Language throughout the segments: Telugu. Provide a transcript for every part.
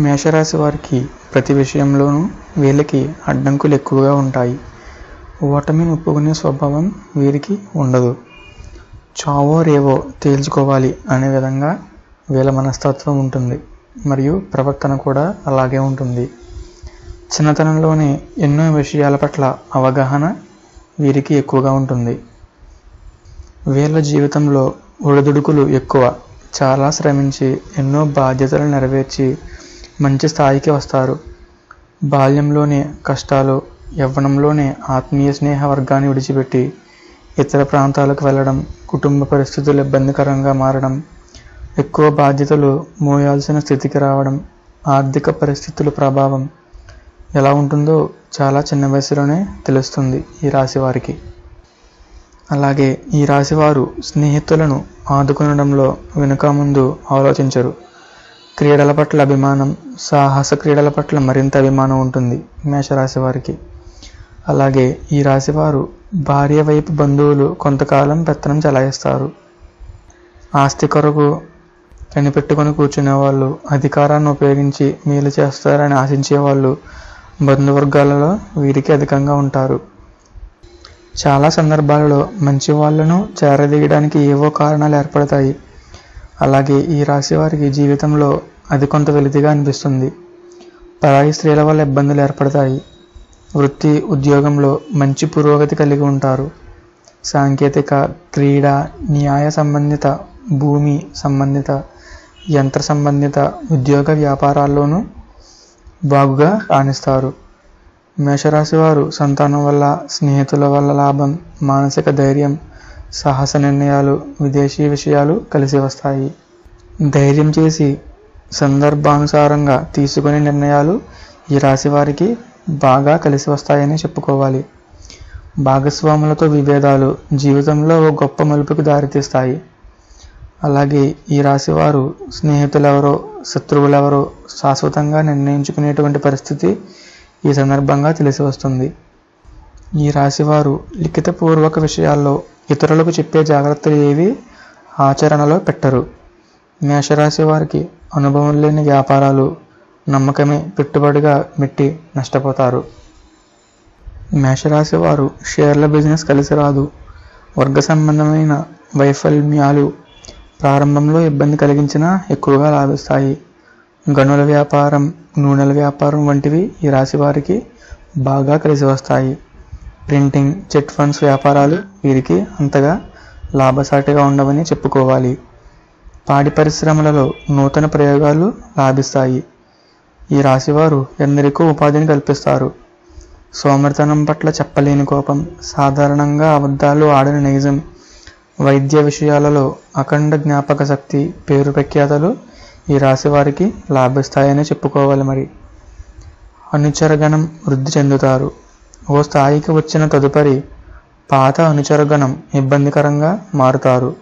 మేషరాశి వారికి ప్రతి విషయంలోనూ వీళ్ళకి అడ్డంకులు ఎక్కువగా ఉంటాయి. ఓటమి ఒప్పుకునే స్వభావం వీరికి ఉండదు. చావో రేవో తేల్చుకోవాలి అనే విధంగా వీళ్ళ మనస్తత్వం ఉంటుంది. మరియు ప్రవర్తన కూడా అలాగే ఉంటుంది. చిన్నతనంలోనే ఎన్నో విషయాల పట్ల అవగాహన వీరికి ఎక్కువగా ఉంటుంది. వీళ్ళ జీవితంలో ఒడిదుడుకులు ఎక్కువ. చాలా శ్రమించి ఎన్నో బాధ్యతలు నెరవేర్చి మంచి స్థాయికి వస్తారు. బాల్యంలోనే కష్టాలు యవ్వనంలోనే ఆత్మీయ స్నేహ వర్గాన్ని విడిచిపెట్టి ఇతర ప్రాంతాలకు వెళ్ళడం కుటుంబ పరిస్థితులు ఇబ్బందికరంగా మారడం ఎక్కువ బాధ్యతలు మోయాల్సిన స్థితికి రావడం ఆర్థిక పరిస్థితుల ప్రభావం ఎలా ఉంటుందో చాలా చిన్న వయసులోనే తెలుస్తుంది ఈ రాశి వారికి. అలాగే ఈ రాశివారు స్నేహితులను ఆదుకునడంలో వెనుక ముందు ఆలోచించరు. క్రీడల పట్ల అభిమానం సాహస క్రీడల పట్ల మరింత అభిమానం ఉంటుంది మేషరాశి వారికి. అలాగే ఈ రాశివారు భార్య వైపు బంధువులు కొంతకాలం పెత్తనం చెలాయిస్తారు. ఆస్తి కొరకు కనిపెట్టుకొని కూర్చునే వాళ్ళు అధికారాన్ని ఉపయోగించి మేలు చేస్తారని ఆశించే వాళ్ళు బంధువర్గాలలో వీరికి అధికంగా ఉంటారు. చాలా సందర్భాలలో మంచి వాళ్ళను చేరదీయడానికి ఏవో కారణాలు ఏర్పడతాయి. అలాగే ఈ రాశి వారికి జీవితంలో అది కొంత వెలితిగా అనిపిస్తుంది. పరాయి స్త్రీల వల్ల ఇబ్బందులు ఏర్పడతాయి. వృత్తి ఉద్యోగంలో మంచి పురోగతి కలిగి ఉంటారు. సాంకేతిక క్రీడ న్యాయ సంబంధిత భూమి సంబంధిత యంత్ర సంబంధిత ఉద్యోగ వ్యాపారాల్లోనూ బాగుగా రాణిస్తారు. మేషరాశి వారు సంతానం వల్ల స్నేహితుల వల్ల లాభం మానసిక ధైర్యం సాహస నిర్ణయాలు విదేశీ విషయాలు కలిసి వస్తాయి. ధైర్యం చేసి సందర్భానుసారంగా తీసుకునే నిర్ణయాలు ఈ రాశి వారికి బాగా కలిసి వస్తాయని చెప్పుకోవాలి. భాగస్వాములతో విభేదాలు జీవితంలో ఓ గొప్ప మలుపుకు దారితీస్తాయి. అలాగే ఈ రాశి వారు స్నేహితులెవరో శత్రువులెవరో శాశ్వతంగా నిర్ణయించుకునేటువంటి పరిస్థితి ఈ సందర్భంగా తెలిసి వస్తుంది. ఈ రాశివారు లిఖితపూర్వక విషయాల్లో ఇతరులకు చెప్పే జాగ్రత్తలు ఏవి? ఆచరణలో పెట్టరు. మేషరాశి వారికి అనుభవం లేని వ్యాపారాలు నమ్మకమే పెట్టుబడిగా మెట్టి నష్టపోతారు. మేషరాశి వారు షేర్ల బిజినెస్ కలిసి రాదు. వర్గ సంబంధమైన వైఫల్యాలు ప్రారంభంలో ఇబ్బంది కలిగించినా ఎక్కువగా లాభిస్తాయి. గనుల వ్యాపారం నూనెల వ్యాపారం వంటివి ఈ రాశి వారికి బాగా కలిసి వస్తాయి. ప్రింటింగ్ చిట్ ఫండ్స్ వ్యాపారాలు వీరికి అంతగా లాభసాటిగా ఉండవని చెప్పుకోవాలి. పాడి పరిశ్రమలలో నూతన ప్రయోగాలు లాభిస్తాయి. ఈ రాశివారు ఎందరికో ఉపాధిని కల్పిస్తారు. సోమరితనం పట్ల చెప్పలేని కోపం సాధారణంగా అబద్ధాలు ఆడని నైజం వైద్య విషయాలలో అఖండ జ్ఞాపక శక్తి పేరు ప్రఖ్యాతలు ఈ రాశి వారికి లాభిస్తాయని చెప్పుకోవాలి మరి. అనుచరగణం వృద్ధి చెందుతారు. ఓ స్థాయికి వచ్చిన తదుపరి పాత అనుచరగణం ఇబ్బందికరంగా మారుతారు.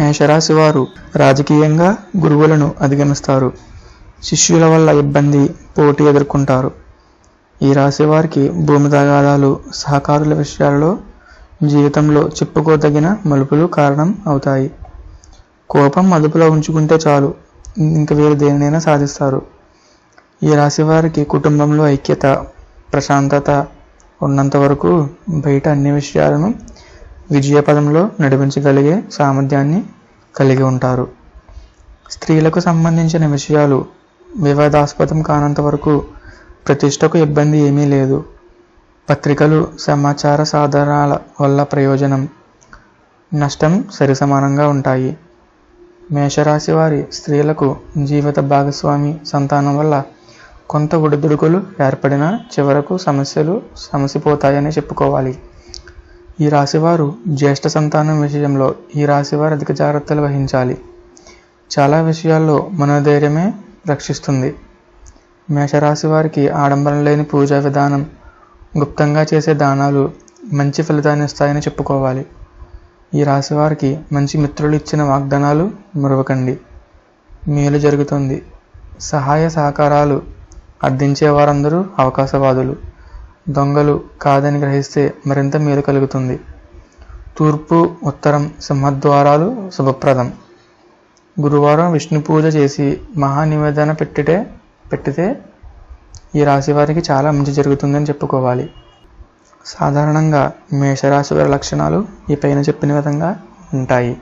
మేషరాశి వారు రాజకీయంగా గురువులను అధిగమిస్తారు. శిష్యుల వల్ల ఇబ్బంది పోటీ ఎదుర్కొంటారు. ఈ రాశి వారికి భూమి తగాదాలు సహకారుల విషయాలలో జీవితంలో చెప్పుకోదగిన మలుపులు కారణం అవుతాయి. కోపం అదుపులో ఉంచుకుంటే చాలు ఇంక వీరు దేనినైనా సాధిస్తారు. ఈ రాశి వారికి కుటుంబంలో ఐక్యత ప్రశాంతత ఉన్నంత వరకు బయట అన్ని విషయాలను విజయపదంలో నడిపించగలిగే సామర్థ్యాన్ని కలిగి ఉంటారు. స్త్రీలకు సంబంధించిన విషయాలు వివాదాస్పదం కానంత వరకు ప్రతిష్టకు ఇబ్బంది ఏమీ లేదు. పత్రికలు సమాచార సాధనాల వల్ల ప్రయోజనం నష్టం సరిసమానంగా ఉంటాయి. మేషరాశి వారి స్త్రీలకు జీవిత భాగస్వామి సంతానం వల్ల కొంత ఒడిదుడుకులు ఏర్పడినా చివరకు సమస్యలు సమసిపోతాయని చెప్పుకోవాలి. ఈ రాశివారు జ్యేష్ఠ సంతానం విషయంలో ఈ రాశివారు అధిక జాగ్రత్తలు వహించాలి. చాలా విషయాల్లో మనోధైర్యమే రక్షిస్తుంది. మేషరాశి వారికి ఆడంబరం లేని పూజా విధానం గుప్తంగా చేసే దానాలు మంచి ఫలితాన్ని ఇస్తాయని చెప్పుకోవాలి. ఈ రాశి వారికి మంచి మిత్రులు ఇచ్చిన వాగ్దానాలు మరవకండి. మేలు జరుగుతుంది. సహాయ సహకారాలు అర్థించే వారందరూ అవకాశవాదులు. దొంగలు కాదని గ్రహిస్తే మరింత మేలు కలుగుతుంది. తూర్పు ఉత్తరం సింహద్వారాలు శుభప్రదం. గురువారం విష్ణు పూజ చేసి మహానివేదన పెట్టితే పెట్టితే ఈ రాశి వారికి చాలా మంచి జరుగుతుందని చెప్పుకోవాలి. సాధారణంగా మేషరాశి వారి లక్షణాలు ఈ పైన చెప్పిన విధంగా ఉంటాయి.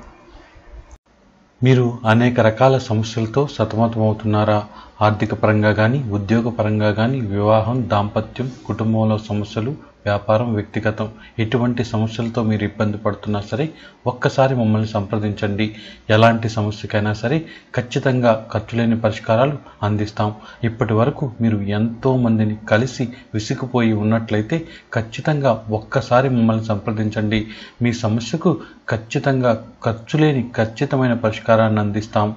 మీరు అనేక రకాల సమస్యలతో సతమతమవుతున్నారా? ఆర్థిక పరంగా కానీ ఉద్యోగ పరంగా కానీ వివాహం దాంపత్యం కుటుంబంలో సమస్యలు వ్యాపారం వ్యక్తిగతం ఎటువంటి సమస్యలతో మీరు ఇబ్బంది పడుతున్నా సరే ఒక్కసారి మమ్మల్ని సంప్రదించండి. ఎలాంటి సమస్యకైనా సరే ఖచ్చితంగా ఖర్చు లేని పరిష్కారాలు అందిస్తాం. ఇప్పటి వరకు మీరు ఎంతో మందిని కలిసి విసిగిపోయి ఉన్నట్లయితే ఖచ్చితంగా ఒక్కసారి మమ్మల్ని సంప్రదించండి. మీ సమస్యకు ఖచ్చితంగా ఖర్చు లేని ఖచ్చితమైన పరిష్కారాన్ని అందిస్తాం.